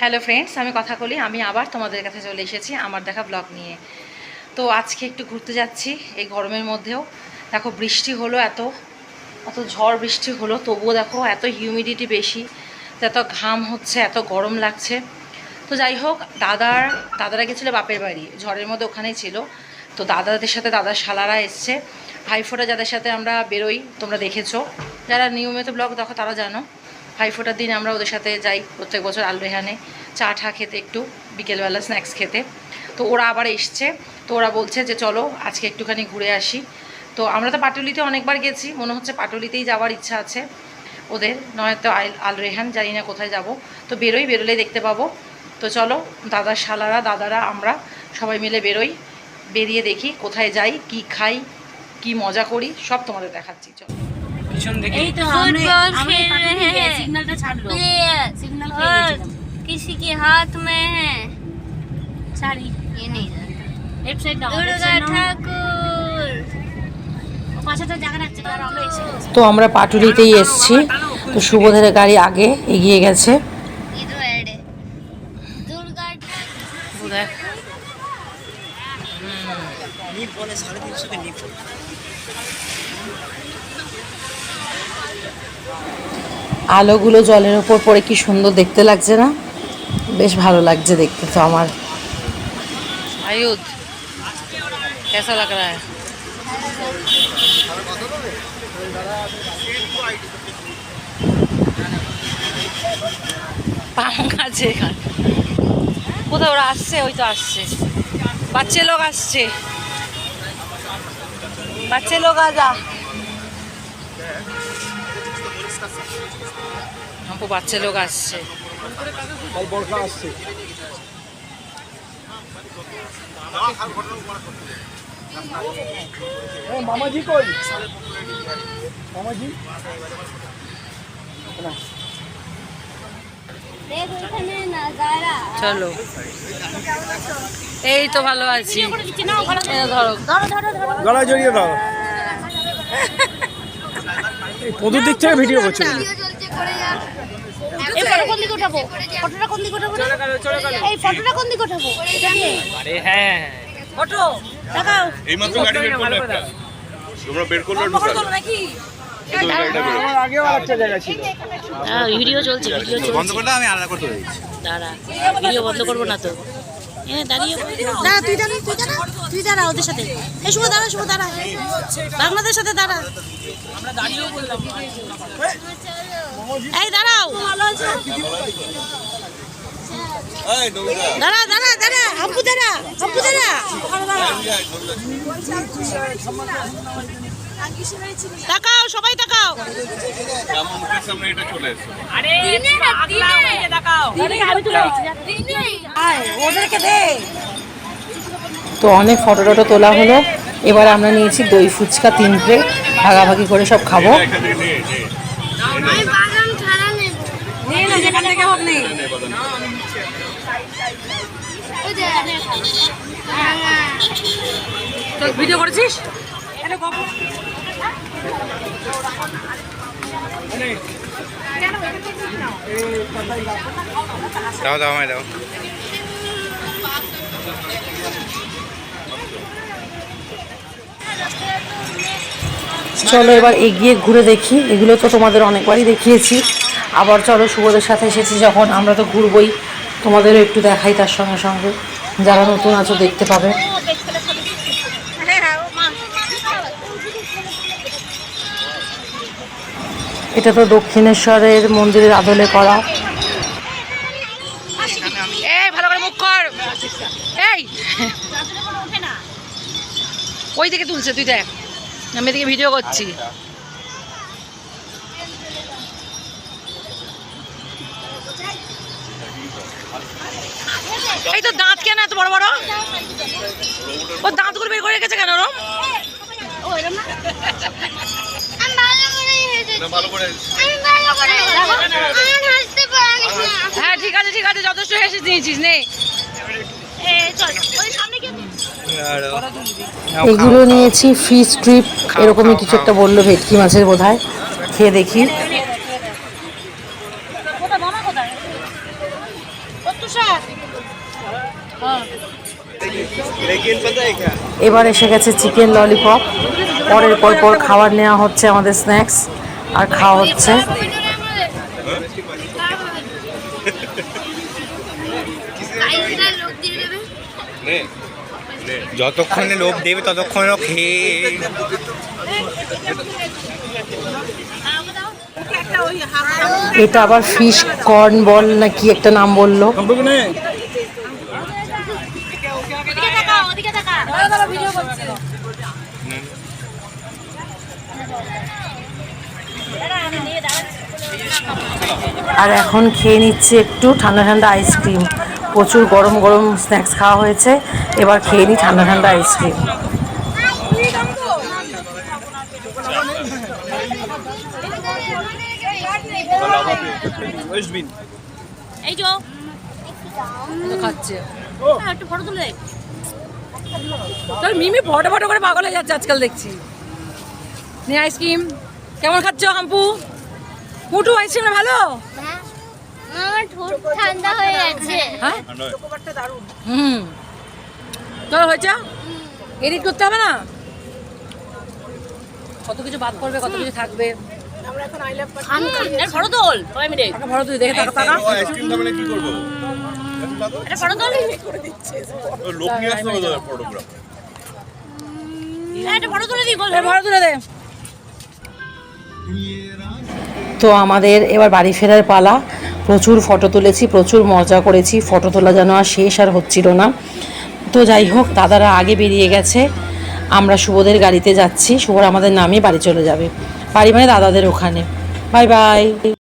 Hello friends আমি কথা বলি, আমি আবার তোমাদের কাছে চলে এসেছি আমার দেখা ব্লগ নিয়ে। তো আজকে একটু ঘুরতে যাচ্ছি এই গরমের মধ্যেও। দেখো, বৃষ্টি হলো এত এত ঝড় বৃষ্টি হলো, তবুও দেখো এত হিউমিডিটি বেশি, এত ঘাম হচ্ছে, এত গরম লাগছে। তো যাই হোক, দাদার, দাদারা গেছিল বাপের বাড়ি, ঝড়ের মধ্যে ওখানেই ছিল। তো দাদাদের সাথে দাদার শালারা এসছে। ভাইফোঁটা যাদের সাথে আমরা বেরোই, তোমরা দেখেছ। যারা নিয়মিত ব্লগ দেখো, তারা জানো। ভাইফোঁটার দিন আমরা ওদের সাথে যাই প্রত্যেক বছর আলরেহানে চা ঠা খেতে একটু, বিকেলবেলা স্ন্যাক্স খেতে। তো ওরা আবার এসছে। তো ওরা বলছে যে, চলো, আজকে একটুখানি ঘুরে আসি। তো আমরা তো পাটুলিতে অনেকবার গেছি, মনে হচ্ছে পাটুলিতেই যাওয়ার ইচ্ছা আছে ওদের। নয়তো আল আল রেহান জানি না কোথায় যাব। তো বেরোই, বেরোলে দেখতে পাবো। তো চলো দাদার শালারা, দাদারা, আমরা সবাই মিলে বেরোই, বেরিয়ে দেখি কোথায় যাই, কি খাই, কি মজা করি, সব তোমাদের দেখাচ্ছি। চলো। পিছন দিকে। এই তো ফুটবল খেল रहे हैं सिग्नलটা ছাড়। লো তো। আমরা পাটুরিতেই এসছি। তো সুবোধের গাড়ি আগে এগিয়ে গেছে। নিপ বলে সাড়ে নিপ আলোগুলো জলের ওপর পড়ে কি সুন্দর দেখতে লাগছে না? বেশ ভালো লাগছে দেখতে তো আমার। কোথাও ওরা আসছে? ওই তো আসছে। বাচ্চা লোক আসছে। বাচ্চা লোক আজা हमको বাচ্চা লোক আসছে বলকা আসছে মামাজি কই মামাজি देख এখানে नजारा চলো এই তো ভালো আছি এই ধরো গলা জড়িয়ে দাও কদুর দিক থেকে ভিডিও করছে। ভিডিও চলছে করে যা এই ফটো কোন দিকে উঠাবো? ফটোটা কোন দিকে উঠাবো? এই ফটোটা কোন দিকে উঠাবো? এটা নিয়ে আরে হ্যাঁ। ফটো। দেখাও। এইমাত্র গাড়ি বের করল একটা। তোমরা বের করল নাকি? একটা জায়গা ছিল। ভিডিও চলছে বন্ধ করলে আমি আলাদা করতে দাঁড়া ভিডিও বন্ধ করব না তো। হ্যাঁ দাঁড়িয়ে দাঁড়া তুই দাঁড়া তুই দাঁড়া। তুই দাঁড়া ওদের সাথে। এই শুভ দাঁড়া শুভ দাঁড়া। বাংলাদেশ সাথে দাঁড়া। এই দাঁড়াও। দাঁড়া দাঁড়া দাঁড়া। হাম্পু দাঁড়া হাম্পু দাঁড়া। তাকাও সবাই তাকাও। আমার মুখের সামনে এটা চলে এসো ওদেরকে দে। তো অনেক ফটো টটো তোলা হলো। এবার আমরা নিয়েছি দই ফুচকা তিন প্লেট ভাগাভাগি করে সব খাব। ভিডিও করেছিস? দাও দাও আমায় দাও। চলো এবার এগিয়ে ঘুরে দেখি। এগুলো তো তোমাদের অনেকবারই দেখিয়েছি। আবার চলো শুভদের সাথে এসেছি যখন আমরা তো ঘুরবই। তোমাদেরও একটু দেখাই তার সঙ্গে সঙ্গে। যারা নতুন আছো দেখতে পাবে। এটা তো দক্ষিণেশ্বরের মন্দিরের আদলে করা। এই ভালো করে মুখ কর। এই। ওই দিকে তুলছে তুই দেখ। আমি এদিকে ভিডিও করছি। এই তো দাঁত কেন এত বড় বড়? ও দাঁতগুলো বের করে রেখেছে কেন ওরম? ভালো করেই হেসেছি। না, ভালো করে আমি ভালো করে আমার হাসতে পারিস না হ্যাঁ ঠিক আছে ঠিক আছে যথেষ্ট হেসে দিয়েছিস নে। এগুলো নিয়েছি ফিশ ট্রিপ এরকমই কিছু একটা বলল ভেটকি মাছের বোধ খেয়ে দেখি। এবার এসে গেছে চিকেন ললিপপ পরের পর পর খাবার নেওয়া হচ্ছে আমাদের স্ন্যাক্স আর খাওয়া হচ্ছে। লোক দেবে নে যতক্ষণে লোভ দেবে ততক্ষণে খেয়ে এটা আবার ফিশ কর্ন বল না কি একটা নাম বলল? ভিডিও আর এখন খেয়ে নিচ্ছে একটু ঠান্ডা ঠান্ডা আইসক্রিম প্রচুর গরম গরম স্ন্যাক্স খাওয়া হয়েছে। এবার খেয়ে নিই ঠান্ডা ঠান্ডা আইসক্রিম ওয়েস্টবিন এই যো খাচ্ছে। হ্যাঁ, একটু ফটো তুলে তোর মিমি ফটো ফটো করে পাগল হয়ে যাচ্ছে আজকাল দেখছি। নে আইসক্রিম কেমন খাচ্ছ হাম্পু? মুটু আইসক্রিম ভালো? হ্যাঁ আমার ঠোঁট ঠান্ডা হয়ে গেছে। হ্যাঁ? হুম। তোর হয়েছে? এডিট করতে হবে না? কত কিছু বাদ করবে কত কিছু থাকবে? ভরো হ্যাঁ, তুলে ভরো তুলে দে। তো আমাদের এবার বাড়ি ফেরার পালা। প্রচুর ফটো তুলেছি, প্রচুর মজা করেছি। ফটো তোলা যেন আর শেষ আর হচ্ছিল না। তো যাই হোক, দাদারা আগে বেরিয়ে গেছে। আমরা শুভদের গাড়িতে যাচ্ছি। শুভর আমাদের নামে বাড়ি চলে যাবে। বাড়ি মানে দাদাদের ওখানে। Bye bye.